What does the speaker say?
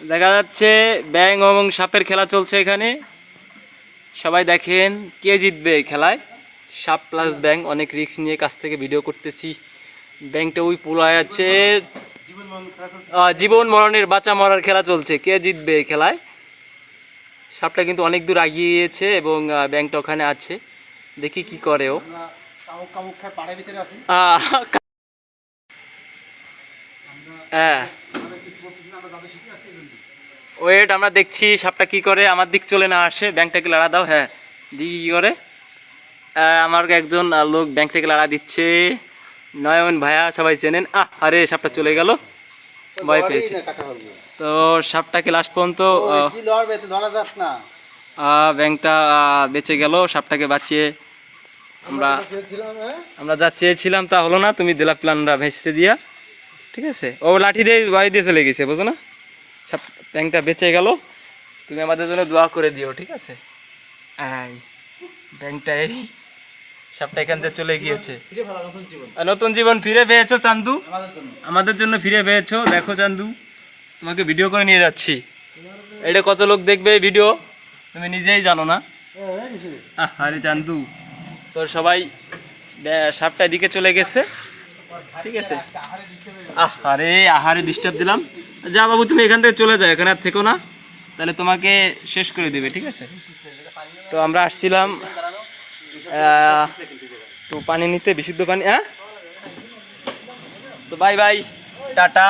দেখা যাচ্ছে ব্যাং এবং সাপের খেলা চলছে এখানে। সবাই দেখেন কে জিতবে এই খেলায়। সাপ প্লাস ব্যাং অনেক রিস্ক নিয়ে কাছ থেকে ভিডিও করতেছি। ব্যাংকটা ওই পুলায় আছে। জীবন মরণের বাঁচা মরার খেলা চলছে। কে জিতবে এই খেলায়? সাপটা কিন্তু অনেক দূর আগিয়েছে এবং ব্যাংকটা ওখানে আছে। দেখি কি করে ও। হ্যাঁ। ওয়েট আমরা দেখছি সাপটা কি করে আমার দিক চলে না আসে ব্যাংকটাকে লাড়া দাও হ্যাঁ দিকে কি করে? আমার একজন লোক ব্যাংকটাকে লাড়া দিচ্ছে। নয়ন ভাইয়া সবাই চেনেন। আহ আরে সাপটা চলে গেল। ভয় পেয়েছে। তো সাপটাকে লাস্ট পর্যন্ত ব্যাংকটা বেঁচে গেল সাপটাকে বাঁচিয়ে আমরা হ্যাঁ। আমরা যা চেয়েছিলাম তা হলো না তুমি দিলা প্ল্যানটা ভেস্তে দিয়া। ঠিক আছে? ও লাঠি দিয়ে বাড়ি দিয়ে চলে গেছে, বুঝো না? সব ব্যাংকটা বেঁচে গেল। তুমি আমাদের জন্য দোয়া করে দিও, ঠিক আছে? এই সাপটা এখান থেকে চলে গিয়েছে। নতুন জীবন ফিরে পেয়েছ, চান্দু? আমাদের জন্য ফিরে পেয়েছ, দেখো চান্দু। তোমাকে ভিডিও করে নিয়ে যাচ্ছি। এটা কত লোক দেখবে ভিডিও? তুমি নিজেই জানো না? আরে চান্দু, তোর সবাই সাপটা এদিকে চলে গেছে। ঠিক আছে। আহ আরে আহারে ডিস্টার্ব দিলাম। যা বাবু, তুমি এখান থেকে চলে যাও, এখানে আর থেকো না। তাহলে তোমাকে শেষ করে দেবে, ঠিক আছে? তো আমরা আসছিলাম তো পানি নিতে, বিশুদ্ধ পানি হ্যাঁ? তো বাই বাই টাটা।